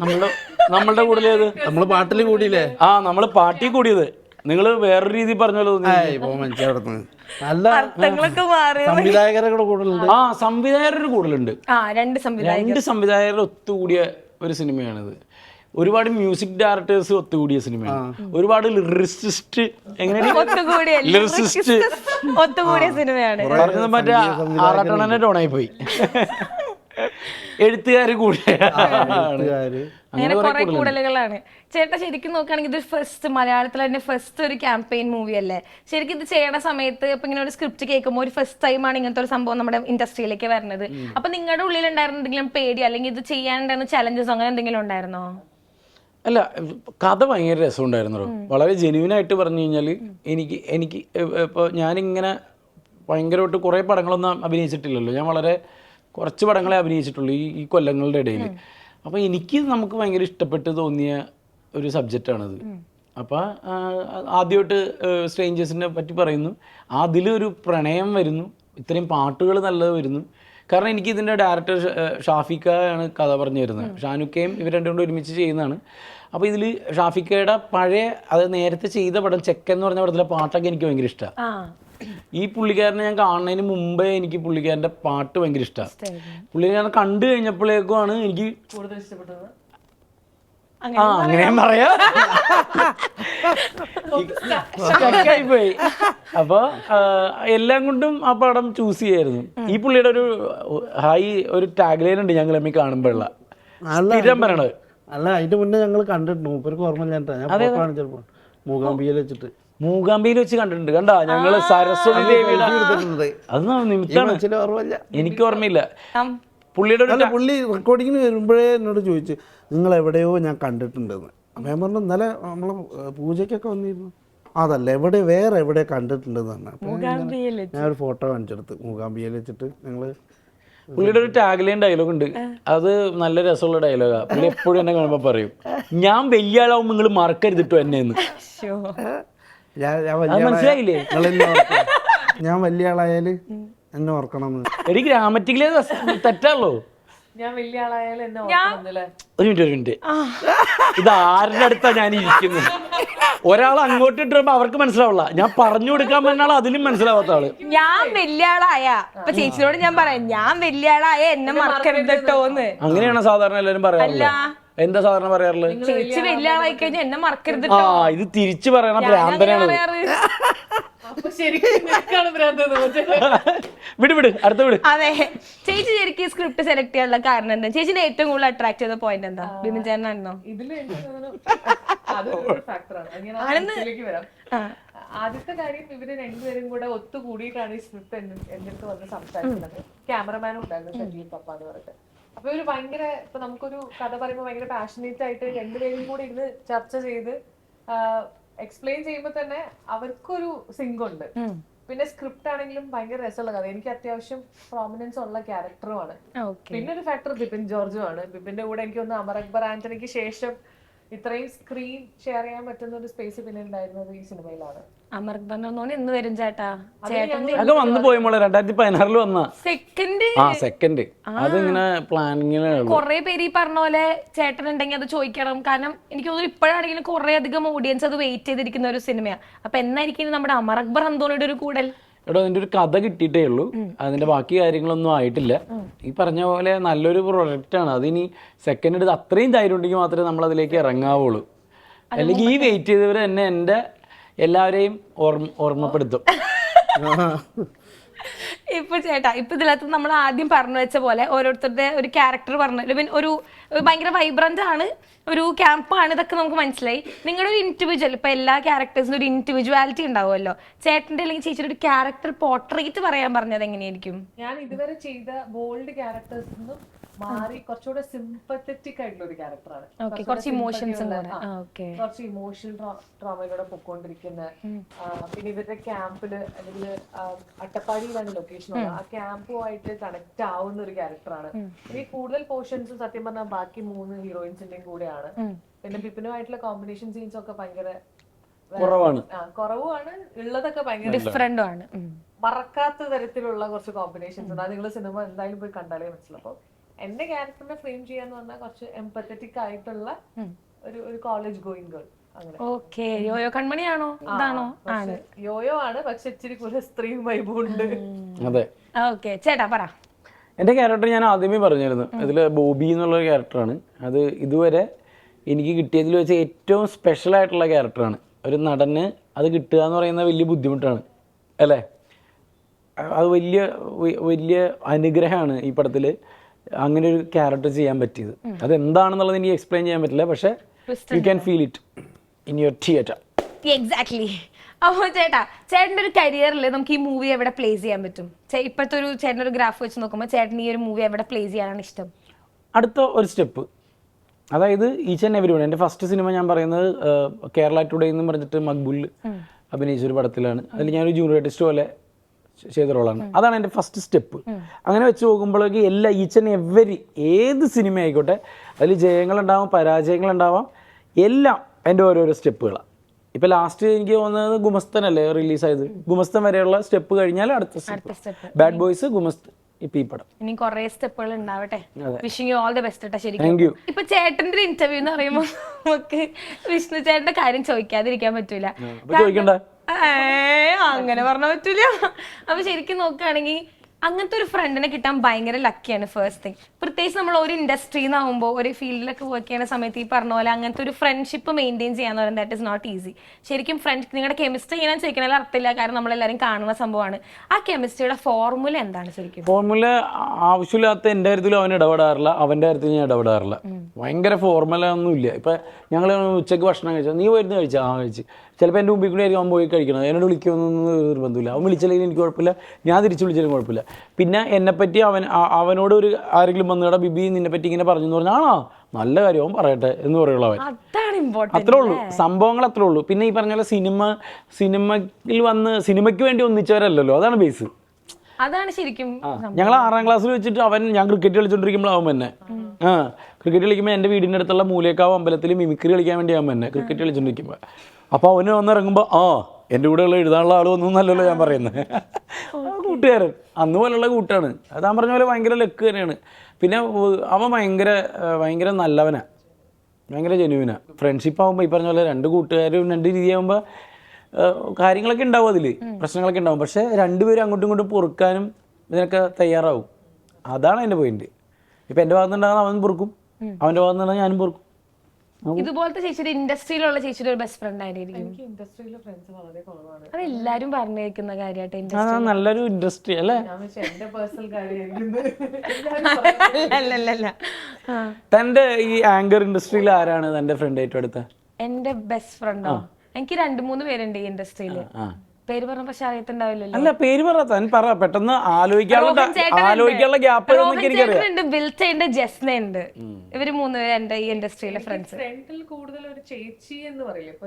നമ്മളുടെ നമ്മളുടെ ഏത്? നമ്മൾ പാട്ടിൽ കൂടിയില്ലേ? ആ നമ്മൾ പാട്ടിൽ കൂടിയത്. നിങ്ങൾ വേറൊരു രീതി പറഞ്ഞല്ലോ നല്ല അർത്ഥങ്ങളൊക്കെ മാറി സംവിധായകരുടെ കൂടലുണ്ട്. ആ സംവിധായകരുടെ കൂടുതലുണ്ട് ആ രണ്ട് സംവിധായകർ. രണ്ട് സംവിധായകർ ഒത്തുകൂടിയ ഒരു സിനിമയാണിത്. ഒരുപാട് മ്യൂസിക് ഡയറക്ടേഴ്സ് ഒത്തുകൂടിയ സിനിമയാണ്. ഒരുപാട് ലിറിസിസ്റ്റ് എങ്ങനെ ലിറിസിസ്റ്റ് ഒത്തുകൂടിയ സിനിമയാണ്. പറഞ്ഞത് മറ്റേ ആറാട്ടണന്റെ ടോണായി പോയി. എഴുത്തുകാര് അങ്ങനെ കുറെ കൂടലുകളാണ് ചേട്ടാ ശരിക്കും നോക്കുകയാണെങ്കിൽ ഇത് ഫസ്റ്റ് മലയാളത്തിലെ തന്നെ ഫസ്റ്റ് ഒരു ക്യാമ്പയിൻ മൂവി അല്ലേ? ശരിക്കും ഇത് ചെയ്യണ സമയത്ത് ഇപ്പൊ ഇങ്ങനെ ഒരു സ്ക്രിപ്റ്റ് കേൾക്കുമ്പോൾ ഒരു ഫസ്റ്റ് ടൈമാണ് ഇങ്ങനത്തെ ഒരു സംഭവം നമ്മുടെ ഇൻഡസ്ട്രിയിലേക്ക് വരുന്നത്. അപ്പൊ നിങ്ങളുടെ ഉള്ളിൽ ഉണ്ടായിരുന്ന എന്തെങ്കിലും പേടി അല്ലെങ്കിൽ ഇത് ചെയ്യാനുണ്ടായിരുന്ന ചലഞ്ചസ് അങ്ങനെ എന്തെങ്കിലും ഉണ്ടായിരുന്നോ? അല്ല കഥ ഭയങ്കര രസമുണ്ടായിരുന്നു വളരെ ജെന്യൂൻ ആയിട്ട് പറഞ്ഞു കഴിഞ്ഞാൽ എനിക്ക് എനിക്ക് ഇപ്പോൾ ഞാനിങ്ങനെ ഭയങ്കരമായിട്ട് കുറേ പടങ്ങളൊന്നും അഭിനയിച്ചിട്ടില്ലല്ലോ. ഞാൻ വളരെ കുറച്ച് പടങ്ങളെ അഭിനയിച്ചിട്ടുള്ളൂ ഈ ഈ കൊല്ലങ്ങളുടെ ഇടയിൽ അപ്പോൾ എനിക്ക് നമുക്ക് ഭയങ്കര ഇഷ്ടപ്പെട്ട് തോന്നിയ ഒരു സബ്ജക്റ്റാണത് അപ്പോൾ ആദ്യമായിട്ട് സ്ട്രേഞ്ചേഴ്സിനെ പറ്റി പറയുന്നു. അതിലൊരു പ്രണയം വരുന്നു. ഇത്രയും പാട്ടുകൾ നല്ലത് വരുന്നു. കാരണം എനിക്ക് ഇതിന്റെ ഡയറക്ടർ ഷാഫിക്ക ആണ് കഥ പറഞ്ഞു തരുന്നത്. ഷാനുക്കയും ഇവർ രണ്ടും കൂടെ ഒരുമിച്ച് ചെയ്യുന്നതാണ്. അപ്പോൾ ഇതിൽ ഷാഫിക്കയുടെ പഴയ അത് നേരത്തെ ചെയ്ത പടം ചെക്കൻ എന്ന് പറഞ്ഞ പടത്തിലെ പാട്ടൊക്കെ എനിക്ക് ഭയങ്കര ഇഷ്ടമാണ് ഈ പുള്ളിക്കാരനെ ഞാൻ കാണുന്നതിന് മുമ്പേ എനിക്ക് പുള്ളിക്കാരന്റെ പാട്ട് ഭയങ്കര ഇഷ്ടമാണ് പുള്ളിക്കാരനെ കണ്ടു കഴിഞ്ഞപ്പോഴേക്കുമാണ് എനിക്ക് കൂടുതൽ ഇഷ്ടപ്പെട്ടത്? ആ അങ്ങനെ ഞാൻ പറയാ പോയി അപ്പൊ എല്ലാം കൊണ്ടും ആ പടം ചൂസ് ചെയ്യായിരുന്നു. ഈ പുള്ളിയുടെ ഒരു ഹൈ ഒരു ടാഗ് ലൈൻ ഉണ്ട് ഞങ്ങൾ എമ്മി കാണുമ്പോഴുള്ള. അല്ല സ്ഥിരം പറയണത്. അല്ല അതിന്റെ മുന്നേ ഞങ്ങൾ കണ്ടിട്ടുണ്ട്. മൂപ്പർക്ക് ഓർമ്മ ഞാൻ കാണിച്ചപ്പോൾ ഫോട്ടോ മൂകാംബികയിൽ വെച്ചിട്ട്. മൂകാംബിയിൽ വെച്ച് കണ്ടിട്ടുണ്ട്. കണ്ടാ? ഞങ്ങൾ സരസ്വതി ദേവിയുടെ അത് നിമിത്താണ് ഓർമ്മയില്ല. എനിക്ക് ഓർമ്മയില്ല. പുള്ളിയുടെ അല്ല പുള്ളി റെക്കോർഡിങ്ങിന് വരുമ്പോഴേ എന്നോട് ചോദിച്ചു നിങ്ങൾ എവിടെയോ ഞാൻ കണ്ടിട്ടുണ്ടെന്ന്. അപ്പം ഞാൻ പറഞ്ഞു ഇന്നലെ നമ്മൾ പൂജയ്ക്കൊക്കെ വന്നിരുന്നു. അതല്ല എവിടെ വേറെ എവിടെ കണ്ടിട്ടുണ്ടെന്ന് പറഞ്ഞു. ഞാൻ ഒരു ഫോട്ടോ കാണിച്ചെടുത്ത് മൂകാംബിയിൽ വെച്ചിട്ട് ഞങ്ങൾ പുള്ളിയുടെ ഒരു ടാഗ്ലൈൻ ഡയലോഗ് ഉണ്ട്. അത് നല്ല രസമുള്ള ഡയലോഗാ പുള്ളി എപ്പോഴും എന്നെ കാണുമ്പോൾ പറയും ഞാൻ വലിയ ആളാവും നിങ്ങൾ മറക്കരുതിട്ടു എന്നെ എന്ന് ഞാൻ ഞാൻ വലിയ ആളായ- മനസ്സിലായില്ലേ? ഞാൻ വലിയ ആളായാൽ എന്നെ ഓർക്കണം എടി ഗ്രാമറ്റിക്കലേ തെറ്റാണല്ലോ. ഞാൻ വലിയ ആളായാലും എന്നെ ഓർക്കണമെന്നല്ലേ? ഒരു മിനിറ്റ് ഒരു മിനിറ്റ്. ഇത് ആരുടെ അടുത്താ ഞാൻ ഇരിക്കുന്നത് ഒരാൾ അങ്ങോട്ട് ഇട്ടുമ്പോ അവർക്ക് മനസ്സിലാവില്ല ഞാൻ പറഞ്ഞു കൊടുക്കാൻ പറ്റുന്ന ആൾ അതിലും മനസ്സിലാവാത്ത ആൾ. ഞാൻ വലിയ ആളായ. ഇപ്പൊ ചേച്ചിയോട് ഞാൻ പറയാം ഞാൻ വലിയ ആളായ എന്നെ മറക്കരുത് കേട്ടോന്ന് അങ്ങനെയാണ് സാധാരണ എല്ലാരും പറയാറുള്ളത്? എന്താ സാധാരണ പറയാറുള്ളത് ചേച്ചി വലിയ ആളായി കഴിഞ്ഞാൽ എന്നെ മറക്കരുത് ആ ഇത് തിരിച്ചു പറയണ ഭ്രാന്തനാണ് വിട് വിട് അടുത്ത വിട്. അതെ. ചേച്ചി ശരിക്കും സ്ക്രിപ്റ്റ് സെലക്ട് ചെയ്യാനുള്ള കാരണം എന്താ? ചേച്ചിനെ ഏറ്റവും കൂടുതൽ അട്രാക്ട് ചെയ്ത പോയിന്റ് എന്താ? ബിമിൻ ചേട്ടനായിരുന്നോ? ആദ്യത്തെ കാര്യം ഇവർ രണ്ടുപേരും കൂടെ ഒത്തുകൂടിയിട്ടാണ് ഈ സ്ക്രിപ്റ്റ് എന്റെ അടുത്ത് വന്ന് സംസാരിക്കുന്നത്. ക്യാമറമാനും ഉണ്ടായിരുന്നു സജീവ് പപ്പ എന്ന് പറഞ്ഞിട്ട്. അപ്പൊ ഒരു ഭയങ്കര ഇപ്പൊ നമുക്കൊരു കഥ പറയുമ്പോൾ ഭയങ്കര പാഷനേറ്റ് ആയിട്ട് രണ്ടുപേരും കൂടി ഇരുന്ന് ചർച്ച ചെയ്ത് എക്സ്പ്ലെയിൻ ചെയ്യുമ്പോൾ തന്നെ അവർക്കൊരു സിങ്ക് ഉണ്ട്. പിന്നെ സ്ക്രിപ്റ്റ് ആണെങ്കിലും ഭയങ്കര രസമുള്ള കഥ. എനിക്ക് അത്യാവശ്യം പ്രോമിനൻസ് ഉള്ള ക്യാരക്ടറുമാണ് ആണ്. പിന്നെ ഒരു ഫാക്ടർ ബിപിൻ ജോർജും ആണ്. ബിപിന്റെ കൂടെ എനിക്ക് ഒന്ന് അമർ അക്ബർ ആന്റണിക്ക് ശേഷം ഇത്രയും സ്ക്രീൻ ഷെയർ ചെയ്യാൻ പറ്റുന്ന ഒരു സ്പേസ് പിന്നെ ഉണ്ടായിരുന്നത് ഈ സിനിമയിലാണ് എന്ന് വരും ചേട്ടാ. അതൊക്കെ വന്നു പോയി മോളെ രണ്ടായിരത്തി പതിനാറിൽ വന്ന. സെക്കൻഡ് ആ സെക്കൻഡ് അതിങ്ങനെ പ്ലാനിങ്ങിലാണ് കുറെ പേര് ഈ പറഞ്ഞ പോലെ ചേട്ടൻ ഉണ്ടെങ്കിൽ അത് ചോദിക്കണം. കാരണം എനിക്ക് തോന്നുന്നു ഇപ്പോഴാണെങ്കിലും കുറെ അധികം ഓഡിയൻസ് അത് വെയിറ്റ് ചെയ്തിരിക്കുന്ന ഒരു സിനിമയാണ് അപ്പൊ എന്നായിരിക്കും നമ്മുടെ അമർ അക്ബർ അന്തോണിയുടെ ഒരു കൂടൽ? എടോ അതിന്റെ ഒരു കഥ കിട്ടിയിട്ടേ ഉള്ളൂ. അതിന്റെ ബാക്കി കാര്യങ്ങളൊന്നും ആയിട്ടില്ല. ഈ പറഞ്ഞ പോലെ നല്ലൊരു പ്രൊഡക്റ്റ് ആണ്. അതിനി സെക്കൻഡ് എടുത്ത് അത്രയും ധൈര്യം ഉണ്ടെങ്കിൽ മാത്രമേ നമ്മൾ അതിലേക്ക് ഇറങ്ങാവുള്ളൂ അല്ലെങ്കിൽ ഈ വെയിറ്റ് ചെയ്തവർ തന്നെ എന്റെ എല്ലാവരെയും ഓർമ്മ ഓർമ്മപ്പെടുത്തും. ഇപ്പൊ ചേട്ടാ ഇപ്പൊ ഇതിലകത്ത് നമ്മൾ ആദ്യം പറഞ്ഞു വെച്ച പോലെ ഓരോരുത്തരുടെ ഒരു ക്യാരക്ടർ പറഞ്ഞു. ഒരു ഭയങ്കര വൈബ്രന്റ് ആണ് ഒരു ക്യാമ്പാണ് ഇതൊക്കെ നമുക്ക് മനസ്സിലായി. നിങ്ങളുടെ ഒരു ഇൻഡിവിജ്വൽ ഇപ്പൊ എല്ലാ ക്യാരക്ടേഴ്സിനും ഒരു ഇൻഡിവിജ്വാലിറ്റി ഉണ്ടാവുമല്ലോ. ചേട്ടന്റെ അല്ലെങ്കിൽ ചേച്ചിയുടെ ഒരു ക്യാരക്ടർ പോർട്രേറ്റ് പറയാൻ പറഞ്ഞത് എങ്ങനെയായിരിക്കും? ഞാൻ ഇതുവരെ ചെയ്ത ബോൾഡ് ക്യാരക്ടേഴ്സ് മാറി കുറച്ചുകൂടെ സിമ്പത്തറ്റിക് ആയിട്ടുള്ള ഒരു ക്യാരക്ടറാണ് ഓക്കെ കുറച്ച് ഇമോഷൻസ് ഉണ്ട് ഓക്കെ കുറച്ച് ഇമോഷണൽ ട്രോമയിലൂടെ പൊക്കോണ്ടിരിക്കുന്ന പിന്നെ ഇവരുടെ ക്യാമ്പിൽ അല്ലെങ്കിൽ അട്ടപ്പാടിയിലാണ് ലൊക്കേഷൻ ഉള്ളത്. ആ ക്യാമ്പുമായിട്ട് കണക്ട് ആവുന്ന ഒരു ക്യാരക്ടറാണ് ഈ കൂടുതൽ പോർഷൻസ് സത്യം പറഞ്ഞാൽ ബാക്കി മൂന്ന് ഹീറോയിൻസിന്റെയും കൂടെയാണ്. പിന്നെ പിപ്പിനുമായിട്ടുള്ള കോമ്പിനേഷൻ സീൻസ് ഒക്കെ ഭയങ്കര കുറവാണ്. കുറവുമാണ്. ഉള്ളതൊക്കെ ഭയങ്കര ഡിഫറെന്റും ആണ്. മറക്കാത്ത തരത്തിലുള്ള കുറച്ച് കോമ്പിനേഷൻസ് ഉണ്ട്. അത് നിങ്ങൾ സിനിമ എന്തായാലും പോയി കണ്ടാലേ മനസ്സിലാവും. എന്റെ ക്യാരക്ടറിനെ ഫ്രെയിം ചെയ്യാന്ന് പറഞ്ഞാൽ കുറച്ച് എംപത്തറ്റിക് ആയിട്ടുള്ള ഒരു ഒരു കോളേജ് ഗോയിങ് ഗേൾ അങ്ങനെ. ഓക്കെ. യോയോ കൺമണിയാണോ? ഇതാണോ? ആണ്. യോയോ ആണ് പക്ഷെ ഇച്ചിരി കൂടുതൽ സ്ത്രീ വൈബും ഉണ്ട്. അതെ. ഓക്കെ. ചേട്ടാ പറ. എന്റെ ക്യാരക്ടർ ഞാൻ ആദ്യമേ പറഞ്ഞിരുന്നു അതിൽ ബോബി എന്നുള്ള ക്യാരക്ടറാണ്. അത് ഇതുവരെ എനിക്ക് കിട്ടിയതിൽ വെച്ച് ഏറ്റവും സ്പെഷ്യൽ ആയിട്ടുള്ള ക്യാരക്ടറാണ്. ഒരു നടന് അത് കിട്ടുക എന്ന് പറയുന്ന വലിയ ബുദ്ധിമുട്ടാണ്. അല്ലേ? അത് വലിയ വലിയ അനുഗ്രഹമാണ് ഈ പടത്തിൽ അങ്ങനെ ഒരു ക്യാരക്ടർ ചെയ്യാൻ പറ്റിയത്. അത് എന്താണെന്നുള്ളത് എനിക്ക് എക്സ്പ്ലെയിൻ ചെയ്യാൻ പറ്റില്ല. പക്ഷെ you can feel it in your theatre exactly അപ്പോൾ ചേട്ടാ ചേട്ടന്റെ ഒരു കരിയറിൽ നമുക്ക് ഈ മൂവി എവിടെ പ്ലേസ് ചെയ്യാൻ പറ്റും? ഇപ്പോഴത്തെ ഒരു ചേട്ടന്റെ ഒരു ഗ്രാഫ് വെച്ച് നോക്കുമ്പോൾ ചേട്ടൻ ഈ ഒരു മൂവി എവിടെ പ്ലേസ് ചെയ്യാനാണ് ഇഷ്ടം? അടുത്ത ഒരു സ്റ്റെപ്പ്. അതായത് ഈച്ച് ആൻഡ് എവരി വൺ എന്റെ ഫസ്റ്റ് സിനിമ ഞാൻ പറയുന്നത് കേരള ടുഡേ എന്ന് പറഞ്ഞിട്ട് മക്ബുൽ അഭിനയിച്ച ഒരു പടത്തിലാണ്. അതിൽ ഞാനൊരു ജൂനിയർ ആർട്ടിസ്റ്റ് പോലെ ചെയ്ത റോളാണ്. അതാണ് എന്റെ ഫസ്റ്റ് സ്റ്റെപ്പ് അങ്ങനെ വെച്ച് നോക്കുമ്പോഴേക്ക് എല്ലാ ഈച്ച് ആൻഡ് എവരി ഏത് സിനിമ ആയിക്കോട്ടെ അതിൽ ജയങ്ങളുണ്ടാവാം പരാജയങ്ങളുണ്ടാവാം എല്ലാം എന്റെ ഓരോരോ സ്റ്റെപ്പുകളാണ് ഇപ്പം ലാസ്റ്റ് എനിക്ക് തോന്നുന്നത് ഗുമസ്തനല്ലേ റിലീസായത് ഗുമസ്തൻ വരെയുള്ള സ്റ്റെപ്പ് കഴിഞ്ഞാൽ അടുത്ത സ്റ്റെപ്പ് ബാഡ് ബോയ്സ് ഗുമസ്തൻ ഇപ്പം ഈ പടം. ഇനി കുറെ സ്റ്റെപ്പുകൾ ഉണ്ടാവട്ടെ. Wishing you all the best കേട്ടോ ശരിക്കും. ഇപ്പൊ ചേട്ടന്റെ ഇന്റർവ്യൂ എന്ന് പറയുമ്പോൾ നമുക്ക് വിഷ്ണു ചേട്ടന്റെ കാര്യം ചോദിക്കാതിരിക്കാൻ പറ്റൂല. ചോദിക്കണ്ട. ഏ, അങ്ങനെ പറഞ്ഞ പറ്റൂല. അപ്പൊ ശരിക്കും നോക്കുകയാണെങ്കിൽ അങ്ങനത്തെ ഒരു ഫ്രണ്ടിനെ കിട്ടാൻ ഭയങ്കര ലക്കിയാണ് ഫസ്റ്റ് തിങ് പ്രത്യേകിച്ച് നമ്മൾ ഒരു ഇൻഡസ്ട്രിയിൽ നിന്നാകുമ്പോൾ ഒരു ഫീൽഡിലൊക്കെ വർക്ക് ചെയ്യുന്ന സമയത്ത് ഈ പറഞ്ഞ പോലെ അങ്ങനത്തെ ഒരു ഫ്രണ്ട്ഷിപ്പ് മെയിന്റെയിൻ ചെയ്യാന്ന് പറയുന്നത് ദാറ്റ് ഇസ് നോട്ട് ഈസി ശരിക്കും ഫ്രണ്ട് നിങ്ങളുടെ കെമിസ്ട്രി ചെയ്യാൻ ചോദിക്കണതിൽ അർത്ഥമില്ല. കാരണം നമ്മളെല്ലാവരും കാണുന്ന സംഭവമാണ്. ആ കെമിസ്ട്രിയുടെ ഫോർമുല എന്താണ് ശരിക്കും? ഫോർമുല ആവശ്യമില്ലാത്ത എന്റെ കാര്യത്തിലും അവൻ ഇടപെടാറില്ല. അവന്റെ കാര്യത്തിൽ ഞാൻ ഇടപെടാറില്ല. ഭയങ്കര ഫോർമുല ഒന്നുമില്ല. ഇപ്പം ഞങ്ങൾ ഉച്ചയ്ക്ക് ഭക്ഷണം കഴിച്ചാൽ നീ വരുന്നു കഴിച്ചാൽ ആ കഴിച്ച്. ചിലപ്പോൾ എന്റെ മുമ്പിൽ കൂടി ആയിരിക്കും അവൻ പോയി കഴിക്കണം. എന്നോട് വിളിക്കുമെന്നൊന്നും ഒരു നിർബന്ധമില്ല അവൻ വിളിച്ചില്ലെങ്കിൽ എനിക്ക് കുഴപ്പമില്ല. ഞാൻ തിരിച്ച് വിളിച്ചാലും കുഴപ്പമില്ല. പിന്നെ എന്നെപ്പറ്റി അവൻ അവനോട് ഒരു ആരെങ്കിലും വന്നുകൂടെ ബിബി നിന്നെപ്പറ്റി ഇങ്ങനെ പറഞ്ഞു എന്ന് പറഞ്ഞാൽ ആണോ? നല്ല കാര്യം പറയട്ടെ എന്ന് പറയുള്ളൂ അവൻ. അതാണ് ഇമ്പോർട്ടന്റ് അത്രേ ഉള്ളൂ. സംഭവങ്ങൾ അത്രേ ഉള്ളൂ. പിന്നെ ഈ പറഞ്ഞ പോലെ സിനിമ സിനിമയിൽ വന്ന് സിനിമയ്ക്ക് വേണ്ടി ഒന്നിച്ചവരല്ലല്ലോ. അതാണ് ബേസ് അതാണ് ശരിക്കും ഞങ്ങൾ ആറാം ക്ലാസ്സിൽ വെച്ചിട്ട് അവൻ ഞാൻ ക്രിക്കറ്റ് കളിച്ചോണ്ടിരിക്കുമ്പോൾ അവൻ തന്നെ ആ ക്രിക്കറ്റ് കളിക്കുമ്പോൾ എന്റെ വീടിന്റെ അടുത്തുള്ള മൂലേക്കാവ് അമ്പലത്തിൽ മിമിക്രി കളിക്കാൻ വേണ്ടി അവൻ തന്നെ ക്രിക്കറ്റ് കളിച്ചോണ്ടിരിക്കുമ്പോൾ അപ്പോൾ അവന് വന്നിറങ്ങുമ്പോൾ ആ എന്റെ കൂടെ ഉള്ള എഴുതാനുള്ള ആൾ ഒന്നും നല്ലല്ലോ ഞാൻ പറയുന്നത് കൂട്ടുകാരൻ അന്ന് പോലുള്ള കൂട്ടാണ്. അത് ഞാൻ പറഞ്ഞ പോലെ ഭയങ്കര ലക്ക് തന്നെയാണ്. പിന്നെ അവൻ ഭയങ്കര ഭയങ്കര നല്ലവനാ. ഭയങ്കര ജെനുവിനാ ഫ്രണ്ട്ഷിപ്പ് ആകുമ്പോൾ ഈ പറഞ്ഞ പോലെ രണ്ട് കൂട്ടുകാരും രണ്ട് രീതിയാകുമ്പോൾ കാര്യങ്ങളൊക്കെ ഉണ്ടാവും അതിൽ പ്രശ്നങ്ങളൊക്കെ ഉണ്ടാവും. പക്ഷേ രണ്ടുപേരും അങ്ങോട്ടും ഇങ്ങോട്ടും പൊറുക്കാനും ഇതിനൊക്കെ തയ്യാറാവും. അതാണ് എന്റെ പോയിന്റ് ഇപ്പം എന്റെ ഭാഗത്തുണ്ടാകുന്ന അവൻ പൊറുക്കും. അവന്റെ ഭാഗത്തുണ്ടാകുന്ന ഞാനും പൊറുക്കും. ഇതുപോലത്തെ ചേച്ചിയുടെ ഇൻഡസ്ട്രിയിലുള്ള ചേച്ചിയുടെ ഒരു ബെസ്റ്റ് ഫ്രണ്ട് ആയിരിക്കും എനിക്ക് ഇൻഡസ്ട്രിയിലെ ഫ്രണ്ട്സ് വളരെ കുറവാണ്. അത് എല്ലാരും പറഞ്ഞു കേൾക്കുന്ന കാര്യമായിട്ട് ഇൻഡസ്ട്രി. നല്ലൊരു ഇൻഡസ്ട്രി അല്ലേ? ഞാൻ വെച്ചാൽ എന്റെ പേഴ്സണൽ കാര്യമായിരിക്കും അല്ലല്ല തന്റെ ഈ ആങ്കർ ഇൻഡസ്ട്രിയിൽ ആരാണ് തന്റെ ഫ്രണ്ട് ഏറ്റവും അടുത്ത എന്റെ ബെസ്റ്റ് ഫ്രണ്ടോ എനിക്ക് രണ്ട് മൂന്ന് പേരുണ്ട് ഈ ഇൻഡസ്ട്രിയിൽ ആ. പേര് പറഞ്ഞ പക്ഷെ അറിയത്തുണ്ടാവില്ലല്ലോ? അല്ല പേര് പറ താൻ പറ. പെട്ടെന്ന് ആലോചിക്കാനുള്ള ആലോചിക്കാനുള്ള ഗ്യാപ്പ് എനിക്കറിയാം. ചേട്ടനുണ്ട് ബിൽറ്റയുണ്ട് ജസ്ന ഉണ്ട് ഇവർ മൂന്നുപേരും എന്റെ ഈ ഇൻഡസ്ട്രിയിലെ ഫ്രണ്ട്സ് ഫ്രണ്ടിൽ കൂടുതൽ ഒരു ചേച്ചി എന്ന് പറയില്ലേ? ഇപ്പൊ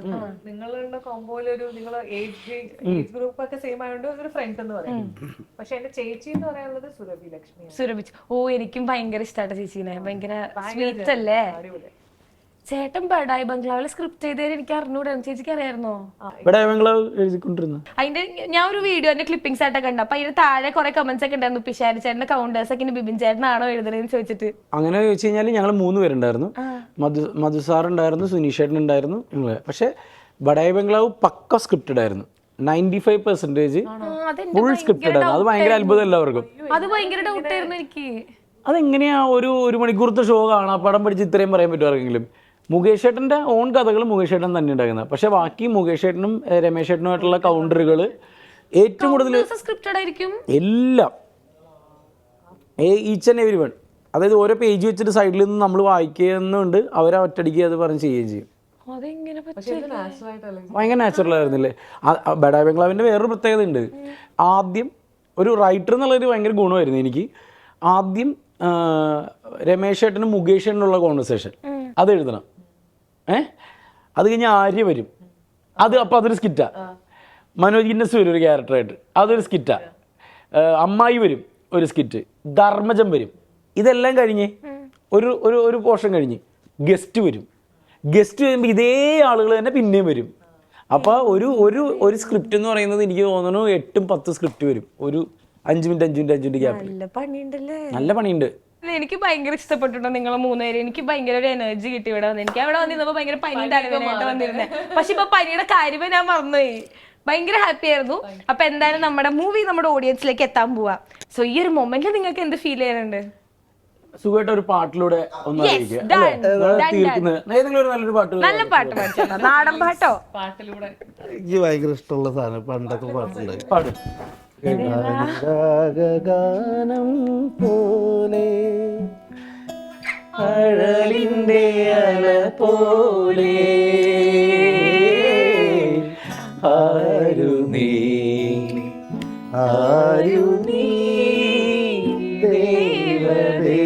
നിങ്ങളുടെ കോമ്പോയിൽ ഒരു നിങ്ങൾ ഏജ് ഏജ് ഗ്രൂപ്പ് ഒക്കെ സെയിം ആയതുകൊണ്ട് ഒരു ഫ്രണ്ട് എന്ന് പറയും. പക്ഷെ എന്റെ ചേച്ചി എന്ന് പറയാനുള്ളത് സുരഭി ലക്ഷ്മി സുരഭി ഓ എനിക്കും ഭയങ്കര ഇഷ്ടമാണ് ചേച്ചീനെ. ഭയങ്കര സ്വീറ്റ് അല്ലേ? അടിപൊളി. ചേട്ടൻ ബഡായി ബംഗ്ലാവിൽ സ്ക്രിപ്റ്റ് ചെയ്തത് എനിക്ക് അറിഞ്ഞൂടെ. ചേച്ചിക്ക് അറിയായിരുന്നോ ഇവിടെ ബംഗ്ലാവ് എഴുതിക്കൊണ്ടിരുന്നു അതിന്റെ ഞാൻ ഒരു വീഡിയോ എന്റെ ക്ലിപ്പിംഗ്സ് ആയിട്ട് കണ്ടു അപ്പൊ അതിന് താഴെ കുറെ കമന്റ്സ് ഒക്കെ ഉണ്ടായിരുന്നു. പിഷാരി ചേട്ടന്റെ കൗണ്ടേഴ്സ് ഒക്കെ ബിബിൻ ചേട്ടനാണോ എഴുതുന്നതെന്ന് ചോദിച്ചിട്ട്. അങ്ങനെ ചോദിച്ചു കഴിഞ്ഞാൽ ഞങ്ങൾ മൂന്ന് പേരുണ്ടായിരുന്നു. മധു മധു സാർ ഉണ്ടായിരുന്നു സുനീഷേട്ടൻ ഉണ്ടായിരുന്നു ഞങ്ങൾ. പക്ഷെ ബഡായി ബംഗ്ലാവ് പക്ക സ്ക്രിപ്റ്റഡ് ആയിരുന്നു നയന്റി ഫൈവ് പെർസെന്റേജ് അതെന്റെ ഫുൾ സ്ക്രിപ്റ്റഡ് ആയിരുന്നു അത് ഭയങ്കര അത്ഭുതം എല്ലാവർക്കും. അത് ഭയങ്കര ഡൗട്ട് ആയിരുന്നു എനിക്ക്. അതെങ്ങനെയാ ഒരു ഒരു മണിക്കൂറത്തെ ഷോ കാണാം? പടം പഠിച്ച് ഇത്രയും പറയാൻ പറ്റുമാർക്കെങ്കിലും മുകേഷ് ഏട്ടന്റെ ഓൺ കഥകൾ മുകേഷ് ഏട്ടൻ തന്നെ ഉണ്ടാക്കുന്നത്. പക്ഷേ ബാക്കി മുകേഷ് ഏട്ടനും രമേശ് ഏട്ടനുമായിട്ടുള്ള കൗണ്ടറുകൾ ഏറ്റവും കൂടുതൽ സ്ക്രിപ്റ്റഡ് ആയിരിക്കും? എല്ലാം. ഈച്ച് ആൻഡ് എവരി വൺ അതായത് ഓരോ പേജ് വെച്ചിട്ട് സൈഡിൽ നിന്ന് നമ്മൾ വായിക്കുന്നുണ്ട് അവരെ ഒറ്റടിക്ക് അത് പറഞ്ഞ് ചെയ്യുകയും ചെയ്യും. ഭയങ്കര നാച്ചുറൽ ആയിരുന്നില്ലേ? ബഡാ ബംഗ്ലാവിന്റെ വേറൊരു പ്രത്യേകത ഉണ്ട്. ആദ്യം ഒരു റൈറ്റർ എന്നുള്ളൊരു ഭയങ്കര ഗുണമായിരുന്നു എനിക്ക്. ആദ്യം രമേശ് ഏട്ടനും മുകേഷ് ഏട്ടനുള്ള കോൺവെർസേഷൻ അത് എഴുതണം ഏ? അത് കഴിഞ്ഞ് ആര്യ വരും. അത് അപ്പോൾ അതൊരു സ്കിറ്റാ. മനോജ് ഗിന്നസ് വരും ഒരു ക്യാരക്ടറായിട്ട്. അതൊരു സ്കിറ്റാ. അമ്മായി വരും ഒരു സ്കിറ്റ്. ധർമ്മജം വരും. ഇതെല്ലാം കഴിഞ്ഞ് ഒരു ഒരു ഒരു പോർഷൻ കഴിഞ്ഞ് ഗസ്റ്റ് വരും. ഗസ്റ്റ് വരുമ്പോൾ ഇതേ ആളുകൾ തന്നെ പിന്നെയും വരും. അപ്പോൾ ഒരു ഒരു ഒരു സ്ക്രിപ്റ്റ് എന്ന് പറയുന്നത് എനിക്ക് തോന്നുന്നു എട്ടും പത്തും സ്ക്രിപ്റ്റ് വരും. ഒരു അഞ്ച് മിനിറ്റ് അഞ്ച് മിനിറ്റ് അഞ്ച് മിനിറ്റ് ഗ്യാപ്പിൽ നല്ല പണിയുണ്ടല്ലേ? നല്ല പണിയുണ്ട്. എനിക്ക് ഭയങ്കര ഇഷ്ടപ്പെട്ടിട്ടോ നിങ്ങൾ മൂന്നുപേരും. എനിക്ക് ഭയങ്കര ഒരു എനർജി കിട്ടി ഇവിടെ വന്ന്. എനിക്ക് അവിടെ വന്നിരുന്നപ്പോ ഭയങ്കര പനി തലവേദനയായിട്ട് വന്നിരുന്നത് പക്ഷെ ഇപ്പൊ പനിയുടെ കാര്യമേ ഞാൻ മറന്നുപോയി. ഭയങ്കര ഹാപ്പി ആയിരുന്നു. അപ്പൊ എന്തായാലും നമ്മുടെ മൂവി നമ്മുടെ ഓഡിയൻസിലേക്ക് എത്താൻ പോവാ. സോ ഈ ഒരു മൊമെന്റിൽ നിങ്ങൾക്ക് എന്ത് ഫീൽ ചെയ്യുന്നുണ്ട് സുഖമായിട്ട് ഒരു പാട്ടിലൂടെ ഒന്ന്. ഏതെങ്കിലും ഒരു നല്ലൊരു പാട്ട് നല്ല പാട്ട് നാടൻ പാട്ടോ? പാട്ടിലൂടെ. എനിക്ക് ഭയങ്കര ഇഷ്ടമുള്ള സാധനം പണ്ടൊക്കെ പാട്ടുണ്ട്. പാട്. ഗാനം പോലെ അഴലിന്റെ അല പോലെ ആരു നീ? ആരു നീ? ദേവതേ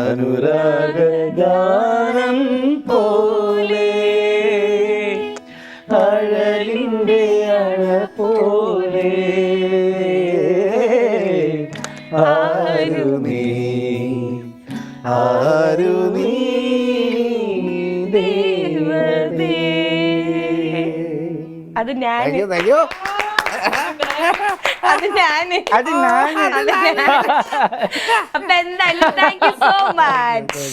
അനുരാഗ ഗാനം പോലെ ആരു നീ ആരു നീ ദേവതേ അത് ഞാൻ അത് ഞാൻ അത് ഞാൻ. അപ്പൊ എന്തായാലും thank you so much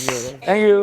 thank you